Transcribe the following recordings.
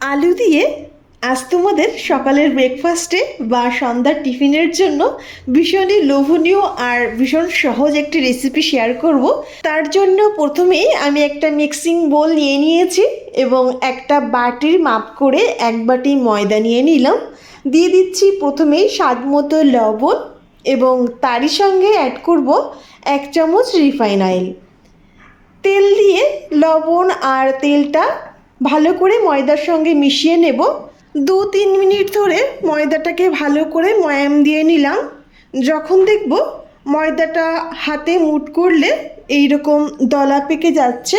আলু দিয়ে আজ তোমাদের সকালের ব্রেকফাস্টে বা সন্ধ্যার টিফিনের জন্য ভীষণই লোভনীয় আর ভীষণ সহজ একটি রেসিপি শেয়ার করব। তার জন্য প্রথমেই আমি একটা মিক্সিং বোল নিয়ে নিয়েছি এবং একটা বাটির মাপ করে এক বাটি ময়দা নিয়ে নিলাম। দিয়ে দিচ্ছি প্রথমেই স্বাদ মতো লবণ এবং তারই সঙ্গে অ্যাড করব এক চামচ রিফাইন অয়েল তেল দিয়ে লবণ আর তেলটা ভালো করে ময়দার সঙ্গে মিশিয়ে নেব। দু তিন মিনিট ধরে ময়দাটাকে ভালো করে ময়াম দিয়ে নিলাম। যখন দেখব ময়দাটা হাতে মুট করলে এই রকম দলা পেকে যাচ্ছে,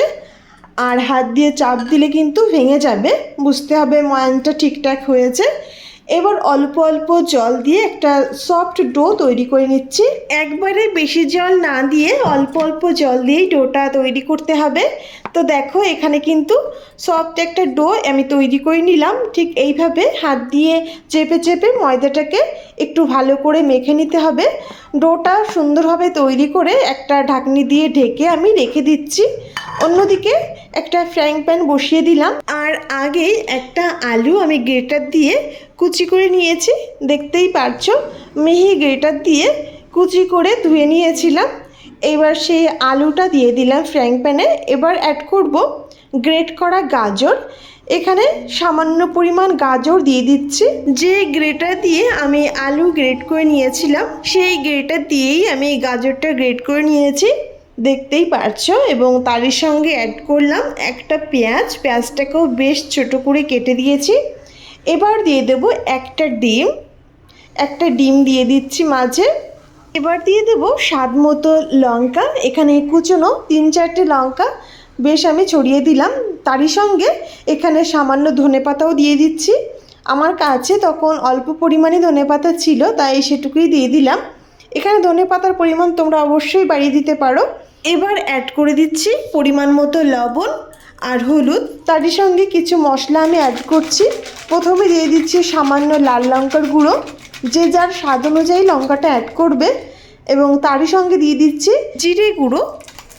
আর হাত দিয়ে চাপ দিলে কিন্তু ভেঙে যাবে। বুঝতে হবে ময়ামটা ঠিকঠাক হয়েছে। এবার অল্প অল্প জল দিয়ে একটা সফট ডো তৈরি করে নিচ্ছি। একবারে বেশি জল না দিয়ে অল্প অল্প জল দিয়েই ডোটা তৈরি করতে হবে। তো দেখো, এখানে কিন্তু সফট একটা ডো আমি তৈরি করে নিলাম। ঠিক এইভাবে হাত দিয়ে চেপে চেপে ময়দাটাকে একটু ভালো করে মেখে নিতে হবে। ডোটা সুন্দরভাবে তৈরি করে একটা ঢাকনি দিয়ে ঢেকে আমি রেখে দিচ্ছি। অন্যদিকে একটা ফ্রাইং প্যান বসিয়ে দিলাম। আর আগে একটা আলু আমি গ্রেটার দিয়ে কুচি করে নিয়েছি। দেখতেই পারছ, মিহি গ্রেটার দিয়ে কুচি করে ধুয়ে নিয়েছিলাম। এবার সেই আলুটা দিয়ে দিলাম ফ্রাইং প্যানে। এবার অ্যাড করব গ্রেট করা গাজর। এখানে সামান্য পরিমাণ গাজর দিয়ে দিচ্ছি। যে গ্রেটার দিয়ে আমি আলু গ্রেট করে নিয়েছিলাম, সেই গ্রেটার দিয়েই আমি গাজরটা গ্রেট করে নিয়েছি। দেখতেই পারছ এবং তারই সঙ্গে অ্যাড করলাম একটা পেঁয়াজ। পেঁয়াজটাকেও বেশ ছোট করে কেটে দিয়েছি। এবার দিয়ে দেবো একটা ডিম। একটা ডিম দিয়ে দিচ্ছি মাঝে। এবার দিয়ে দেবো স্বাদ মতো লঙ্কা। এখানে কুচনো তিন চারটে লঙ্কা বেশ আমি ছড়িয়ে দিলাম। তারই সঙ্গে এখানে সামান্য ধনেপাতাও দিয়ে দিচ্ছি। আমার কাছে তখন অল্প পরিমাণে ধনেপাতা ছিল, তাই সেটুকুই দিয়ে দিলাম। এখানে ধনেপাতার পরিমাণ তোমরা অবশ্যই বাড়িয়ে দিতে পারো। এবার অ্যাড করে দিচ্ছি পরিমাণ মতো লবণ আর হলুদ। তারই সঙ্গে কিছু মশলা আমি অ্যাড করছি। প্রথমে দিয়ে দিচ্ছি সামান্য লাল লঙ্কার গুঁড়ো। যে যার স্বাদ অনুযায়ী লঙ্কাটা অ্যাড করবে এবং তারই সঙ্গে দিয়ে দিচ্ছি জিরে গুঁড়ো।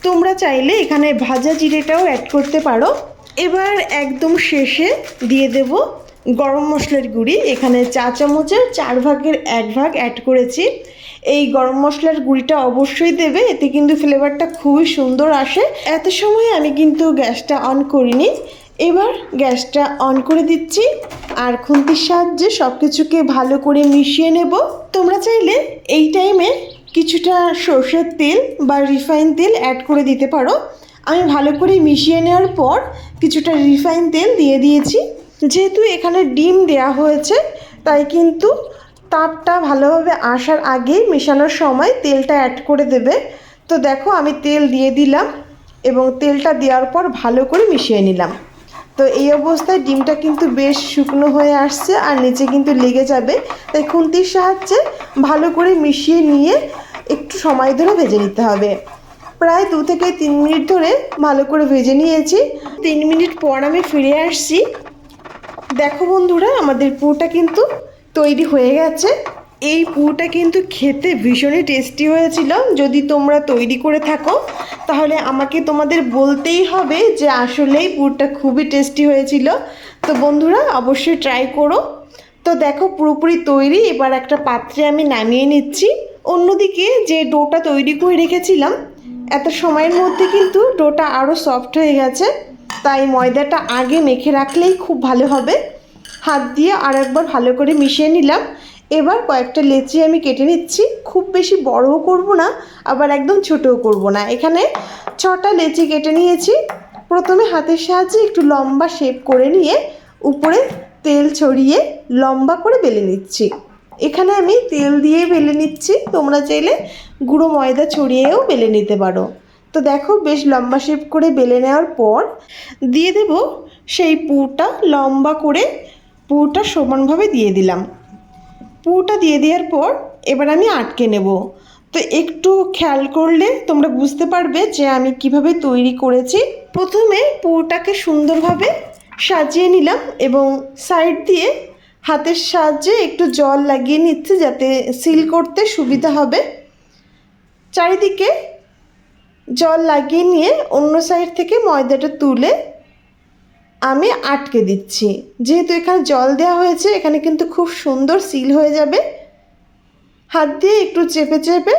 তোমরা চাইলে এখানে ভাজা জিরেটাও অ্যাড করতে পারো। এবার একদম শেষে দিয়ে দেব গরম মশলার গুঁড়ি। এখানে চা চামচের চার ভাগের এক ভাগ অ্যাড করেছি। এই গরম মশলার গুঁড়িটা অবশ্যই দেবে, এতে কিন্তু ফ্লেভারটা খুবই সুন্দর আসে। এত সময় আমি কিন্তু গ্যাসটা অন করিনি। এবার গ্যাসটা অন করে দিচ্ছি, আর খুন্তির সাহায্যে সব কিছুকে ভালো করে মিশিয়ে নেব। তোমরা চাইলে এই টাইমে কিছুটা সর্ষের তেল বা রিফাইন তেল অ্যাড করে দিতে পারো। আমি ভালো করে মিশিয়ে নেওয়ার পর কিছুটা রিফাইন তেল দিয়ে দিয়েছি। যেহেতু এখানে ডিম দেয়া হয়েছে, তাই কিন্তু তাপটা ভালোভাবে আসার আগেই মেশানোর সময় তেলটা অ্যাড করে দেবে। তো দেখো আমি তেল দিয়ে দিলাম এবং তেলটা দেওয়ার পর ভালো করে মিশিয়ে নিলাম। তো এই অবস্থায় ডিমটা কিন্তু বেশ শুকনো হয়ে আসছে আর নিচে কিন্তু লেগে যাবে। তাই খুন্তির সাহায্যে ভালো করে মিশিয়ে নিয়ে একটু সময় ধরে ভেজে নিতে হবে। প্রায় দু থেকে তিন মিনিট ধরে ভালো করে ভেজে নিয়েছি। তিন মিনিট পর আমি ফিরে আসছি। দেখো বন্ধুরা, আমাদের পুরোটা কিন্তু তৈরি হয়ে গেছে। এই পুরোটা কিন্তু খেতে ভীষণই টেস্টি হয়েছিল। যদি তোমরা তৈরি করে থাকো, তাহলে আমাকে তোমাদের বলতেই হবে যে আসলেই পুরটা খুবই টেস্টি হয়েছিল। তো বন্ধুরা, অবশ্যই ট্রাই করো। তো দেখো, পুরোপুরি তৈরি। এবার একটা পাত্রে আমি নামিয়ে নিচ্ছি। অন্যদিকে যে ডোটা তৈরি করে রেখেছিলাম, এত সময়ের মধ্যে কিন্তু ডোটা আরও সফট হয়ে গেছে। তাই ময়দাটা আগে মেখে রাখলেই খুব ভালো হবে। হাত দিয়ে আর একবার ভালো করে মিশিয়ে নিলাম। এবার কয়েকটা লেচি আমি কেটে নিচ্ছি। খুব বেশি বড়ও করব না, আবার একদম ছোটও করব না। এখানে ছটা লেচি কেটে নিয়েছি। প্রথমে হাতের সাহায্যে একটু লম্বা শেপ করে নিয়ে উপরে তেল ছড়িয়ে লম্বা করে বেলে নিচ্ছি। এখানে আমি তেল দিয়ে বেলে নিচ্ছি। তোমরা চাইলে গুঁড়ো ময়দা ছড়িয়েও বেলে নিতে পারো। তো দেখো, বেশ লম্বা শেপ করে বেলে নেওয়ার পর দিয়ে দেব সেই পুরটা লম্বা করে পুরটা সমানভাবে দিয়ে দিলাম। পুরোটা দিয়ে দেওয়ার পর এবার আমি আটকে নেব। তো একটু খেয়াল করলে তোমরা বুঝতে পারবে যে আমি কীভাবে তৈরি করেছি। প্রথমে পুরোটাকে সুন্দরভাবে সাজিয়ে নিলাম এবং সাইড দিয়ে হাতের সাহায্যে একটু জল লাগিয়ে নিচ্ছি যাতে সিল করতে সুবিধা হবে। চারিদিকে জল লাগিয়ে নিয়ে অন্য সাইড থেকে ময়দাটা তুলে আমি আটকে দিচ্ছি। যেহেতু এখানে জল দেওয়া হয়েছে, এখানে কিন্তু খুব সুন্দর সিল হয়ে যাবে। হাত দিয়ে একটু চেপে চেপে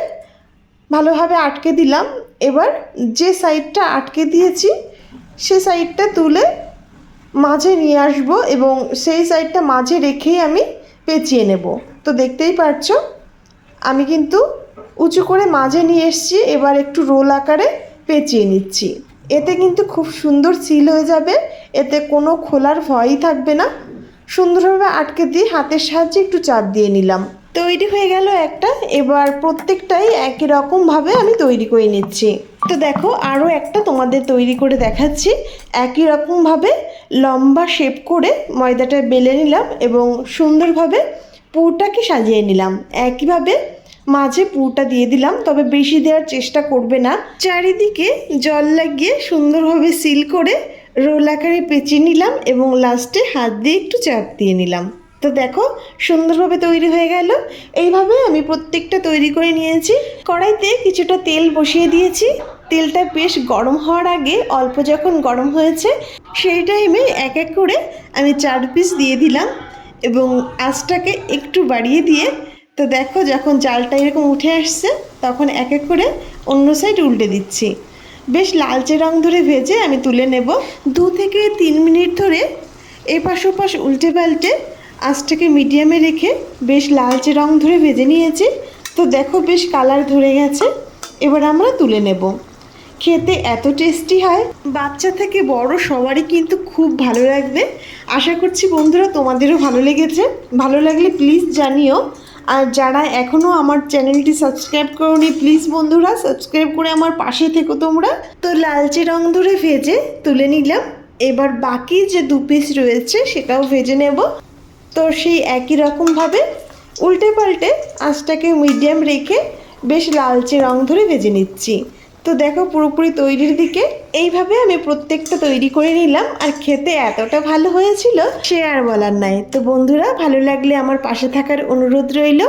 ভালোভাবে আটকে দিলাম। এবার যে সাইডটা আটকে দিয়েছি, সে সাইডটা তুলে মাঝে নিয়ে আসব এবং সেই সাইডটা মাঝে রেখেই আমি পেঁচিয়ে নেব। তো দেখতেই পারছ আমি কিন্তু উঁচু করে মাঝে নিয়ে এসেছি, এবার একটু রোল আকারে পেঁচিয়ে নিচ্ছি। এতে কিন্তু খুব সুন্দর সিল হয়ে যাবে। এতে কোনো খোলার ভয়ই থাকবে না। সুন্দরভাবে আটকে দিয়ে হাতের সাহায্যে একটু চাপ দিয়ে নিলাম। তৈরি হয়ে গেল একটা। এবার প্রত্যেকটাই একই রকমভাবে আমি তৈরি করে নিচ্ছি। তো দেখো আরও একটা তোমাদের তৈরি করে দেখাচ্ছি। একই রকমভাবে লম্বা শেপ করে ময়দাটা বেলে নিলাম এবং সুন্দরভাবে পুরটাকে সাজিয়ে নিলাম। একইভাবে মাঝে পুরটা দিয়ে দিলাম, তবে বেশি দেওয়ার চেষ্টা করবে না। চারিদিকে জল লাগিয়ে সুন্দরভাবে সিল করে রোল আকারে পেঁচিয়ে নিলাম এবং লাস্টে হাত দিয়ে একটু চাপ দিয়ে নিলাম। তো দেখো, সুন্দরভাবে তৈরি হয়ে গেল। এইভাবে আমি প্রত্যেকটা তৈরি করে নিয়েছি। কড়াইতে কিছুটা তেল বসিয়ে দিয়েছি। তেলটা বেশ গরম হওয়ার আগে, অল্প যখন গরম হয়েছে, সেই টাইমে এক এক করে আমি চার পিস দিয়ে দিলাম এবং আঁচটাকে একটু বাড়িয়ে দিয়ে তো দেখো যখন জালটা এরকম উঠে আসছে, তখন এক এক করে অন্য সাইড উল্টে দিচ্ছি। বেশ লালচে রং ধরে ভেজে আমি তুলে নেব। দু থেকে তিন মিনিট ধরে এপাশ ওপাশ উল্টে পাল্টে আঁচটাকে মিডিয়ামে রেখে বেশ লালচে রং ধরে ভেজে নিয়েছি। তো দেখো বেশ কালার ধরে গেছে। এবার আমরা তুলে নেব। খেতে এত টেস্টি হয়, বাচ্চা থেকে বড় সবারই কিন্তু খুব ভালো লাগবে। আশা করছি বন্ধুরা তোমাদেরও ভালো লেগেছে। ভালো লাগলে প্লিজ জানিও। আর যারা এখনও আমার চ্যানেলটি সাবস্ক্রাইব করোনি প্লিজ বন্ধুরা সাবস্ক্রাইব করে আমার পাশে থেকো তোমরা। তো লালচে রং ধরে ভেজে তুলে নিলাম। এবার বাকি যে দু পিস রয়েছে, সেটাও ভেজে নেব। তো সেই একই রকমভাবে উল্টে পাল্টে আঁচটাকে মিডিয়াম রেখে বেশ লালচে রং ধরে ভেজে নিচ্ছি। তো দেখো পুরোপুরি তৈরির দিকে। এইভাবে আমি প্রত্যেকটা তৈরি করে নিলাম আর খেতে এতটা ভালো হয়েছিল, সে আর বলার নাই। তো বন্ধুরা, ভালো লাগলে আমার পাশে থাকার অনুরোধ রইল।